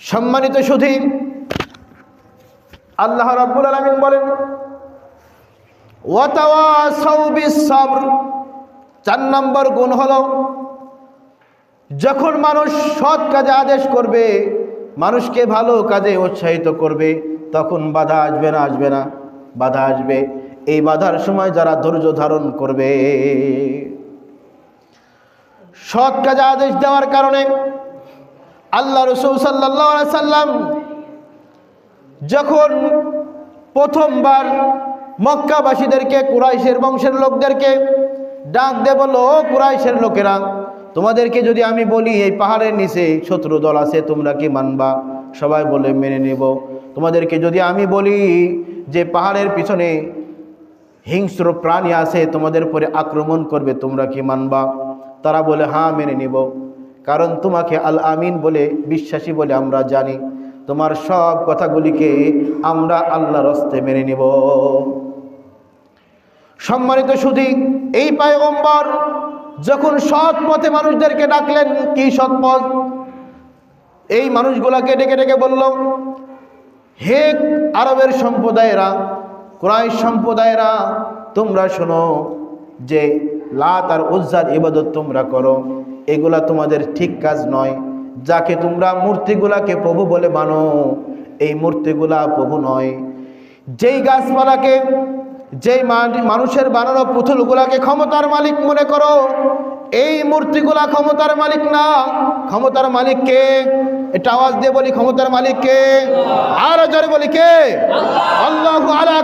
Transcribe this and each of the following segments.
সম্মানিত সুধী, আল্লাহ রাব্বুল আলামিন বলেন, ওয়াতাওয়াসাউ বিস-সাবর চার নম্বর গুণ হল, যখন মানুষ সৎ কাজে আদেশ করবে, মানুষকে ভালো কাজে উৎসাহিত করবে, তখন বাধা আসবে না আসবে না, বাধা আসবে। এই বাধার সময় যারা ধৈর্য ধারণ করবে, সৎ কাজে আদেশ দেওয়ার কারণে আল্লাহ রসুল সাল্লাহ সাল্লাম যখন প্রথমবার মক্কাবাসীদেরকে, কুরাইশের বংশের লোকদেরকে ডাক দে বলো ও কুরাইশের লোকেরা, তোমাদেরকে যদি আমি বলি, এই পাহাড়ের নিচে শত্রু দল আছে, তোমরা কি মানবা? সবাই বলে, মেনে নেব। তোমাদেরকে যদি আমি বলি যে, পাহাড়ের পিছনে হিংস্র প্রাণী আছে, তোমাদের পরে আক্রমণ করবে, তোমরা কি মানবা? তারা বলে হ্যাঁ মেনে নিব। কারণ তোমাকে আল আমিন বলে, বিশ্বাসী বলে আমরা জানি। তোমার সব কথাগুলিকে আমরা আল্লাহর হস্তে মেনে নিব। সম্মানিত সুধী, এই পায় পায়গম্বর যখন সৎ পথে মানুষদেরকে ডাকলেন, কি সৎ পথ? এই মানুষগুলাকে ডেকে ডেকে বলল, হে আরবের সম্প্রদায়েরা, ক্রাইশ সম্প্রদায়েরা, তোমরা শোনো যে লাত আর উজ্জার ইবাদত তোমরা করো। এগুলা তোমাদের ঠিক কাজ নয়। যাকে তোমরা মূর্তিগুলাকে প্রভু বলে মানো, এই মূর্তিগুলা প্রভু নয়। যেই গাছপালাকে, যেই মানুষের বানানো পুতুলগুলাকে ক্ষমতার মালিক মনে করো, এই মূর্তিগুলা ক্ষমতার মালিক না। ক্ষমতার মালিক কে? এটা আওয়াজ দিয়ে বলি, ক্ষমতার মালিক কে? আর জোরে বলি, কে? আল্লাহ আলা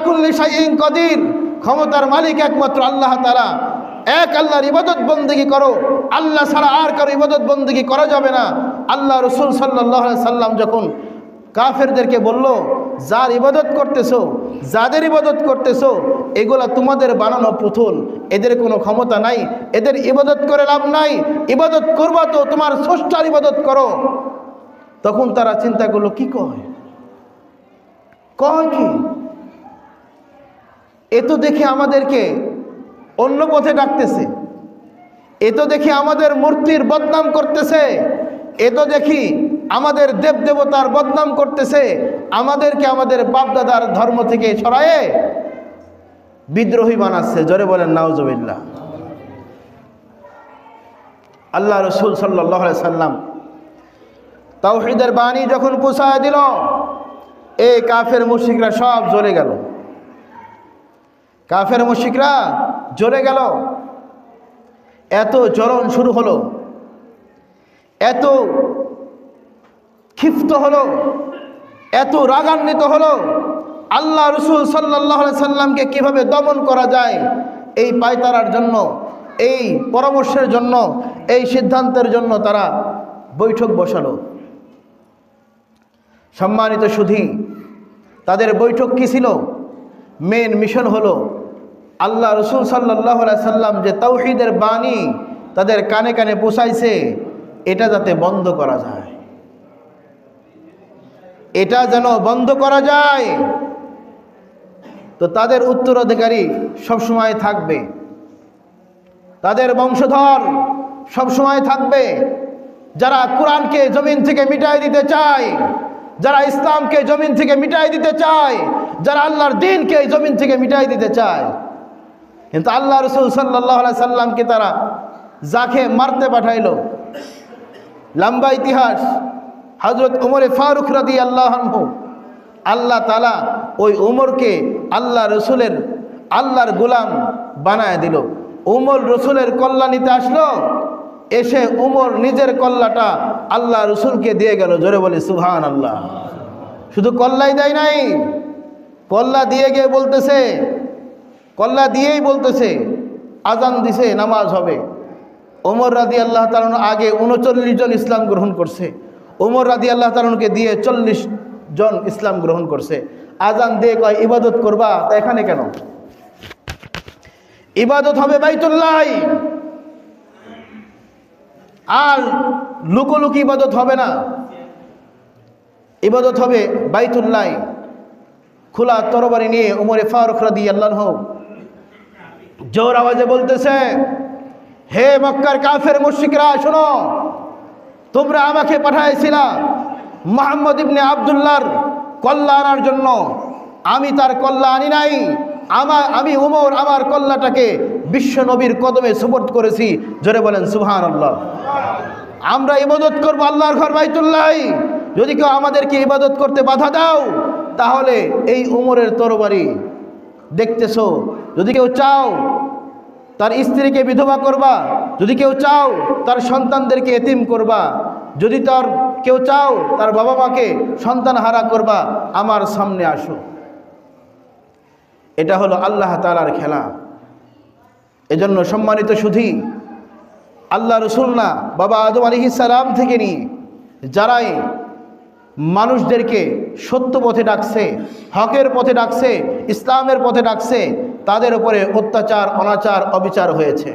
কদির। ক্ষমতার মালিক একমাত্র আল্লাহ তাআলা। এক আল্লাহর ইবাদত বন্দেগী করো। আল্লাহ ছাড়া আর কারও ইবাদত বন্দেগী করা যাবে না। আল্লাহ রসুল সাল্লাহ সাল্লাম যখন কাফেরদেরকে বলল, যার ইবাদত করতেছো, যাদের ইবাদত করতেছো, এগুলা তোমাদের বানানো পুতুল। এদের কোনো ক্ষমতা নাই। এদের ইবাদত করে লাভ নাই। ইবাদত করবা তো তোমার স্রষ্টার ইবাদত করো। তখন তারা চিন্তা করল, কি কয়? কয় কি? এ তো দেখে আমাদেরকে অন্য পথে ডাকতেছে। এ তো দেখি আমাদের মূর্তির বদনাম করতেছে। এ তো দেখি আমাদের দেব দেবতার বদনাম করতেছে। আমাদেরকে আমাদের বাপদাদার ধর্ম থেকে ছড়ায়ে বিদ্রোহী বানাচ্ছে। জোরে বলেন নাউজবিল্লা আল্লাহ রসুল সাল্লাহ সাল্লাম তাওহিদের বাণী যখন পোষায় দিল, এই কাফের মুশিকরা সব জ্বলে গেল। কাফের মুশিকরা জ্বলে গেল। এত জ্বলন শুরু হলো। এত ক্ষিপ্ত হলো। এত রাগান্বিত হলো। আল্লাহ রসুল সাল্লাহ সাল্লামকে কীভাবে দমন করা যায় এই পায়তারার জন্য, এই পরামর্শের জন্য, এই সিদ্ধান্তের জন্য তারা বৈঠক বসালো। সম্মানিত সুধী, তাদের বৈঠক কি ছিল? মেন মিশন হলো আল্লাহ রসুল সাল্লাহ সাল্লাম যে তৌহিদের বাণী তাদের কানে কানে পোষাইছে, এটা যাতে বন্ধ করা যায়। এটা যেন বন্ধ করা যায়। তো তাদের উত্তরাধিকারী সবসময় থাকবে। তাদের বংশধর সবসময় থাকবে। যারা কোরআনকে জমিন থেকে মিটাই দিতে চায়, যারা ইসলামকে জমিন থেকে মিটাই দিতে চায়, যারা আল্লাহর দিনকে জমিন থেকে মিটাই দিতে চায় কিন্তু আল্লাহ রসুল সাল্লাহ সাল্লামকে তারা যাকে মারতে পাঠাইলো, লম্বা ইতিহাস হজরত উমরে ফারুক রাদি আল্লাহ আল্লাহ তালা ওই উমরকে আল্লাহ রসুলের, আল্লাহর গোলাম বানায় দিল। উমর রসুলের কল্লা কল্যাণীতে আসলো, এসে উমর নিজের কল্লাটা আল্লাহ রসুলকে দিয়ে গেল, জোরে বলি সুহান আল্লাহ শুধু কল্লাই দেয় নাই, কল্লা দিয়ে গিয়ে বলতেছে কল্লা দিয়েই বলতেছে, আজান দিছে, নামাজ হবে। ওমর রাদি আল্লাহ তালন আগে উনচল্লিশ জন ইসলাম গ্রহণ করছে। ওমর রাদি আল্লাহ তালনকে দিয়ে চল্লিশ জন ইসলাম গ্রহণ করছে। আজান দিয়ে কয়, ইবাদত করবা? তা এখানে কেন? ইবাদত হবে বাইতুল্লাহ। আর লুকোলুকি ইবাদত হবে না। ইবাদত হবে বাইতুল্লাহ। খোলা তরবারি নিয়ে উমরে ফারুক রাদি আল্লাহ জোর আওয়াজে বলতেছে, হে মক্কার কাফের মুশিকরা শোনো, তোমরা আমাকে পাঠাইছিলা মোহাম্মদ ইবনে আবদুল্লাহর কল্লা আনার জন্য। আমি তার কল্লা আনি নাই আমার আমি উমর আমার কল্লাটাকে বিশ্ব নবীর কদমে সুপোর্ট করেছি। জোরে বলেন সুহান আল্লাহ আমরা ইবাদত করব আল্লাহর ঘর বাইতুল্লাহ। যদি কেউ আমাদেরকে ইবাদত করতে বাধা দাও, তাহলে এই উমরের তরবারি দেখতেছো। যদি কেউ চাও তার স্ত্রীকে বিধবা করবা। যদি কেউ চাও, তার সন্তানদেরকে এতিম করবা। যদি তার কেউ চাও, তার বাবা মাকে সন্তান হারা করবা। আমার সামনে আসো। এটা হলো আল্লাহ তালার খেলা। এজন্য সম্মানিত সুধী, আল্লাহ রসুল না, বাবা আদম আলী সালাম থেকে নিয়ে, যারাই মানুষদেরকে সত্য পথে ডাকছে, হকের পথে ডাকছে, ইসলামের পথে ডাকছে তাদের উপরে অত্যাচার অনাচার অবিচার হয়েছে।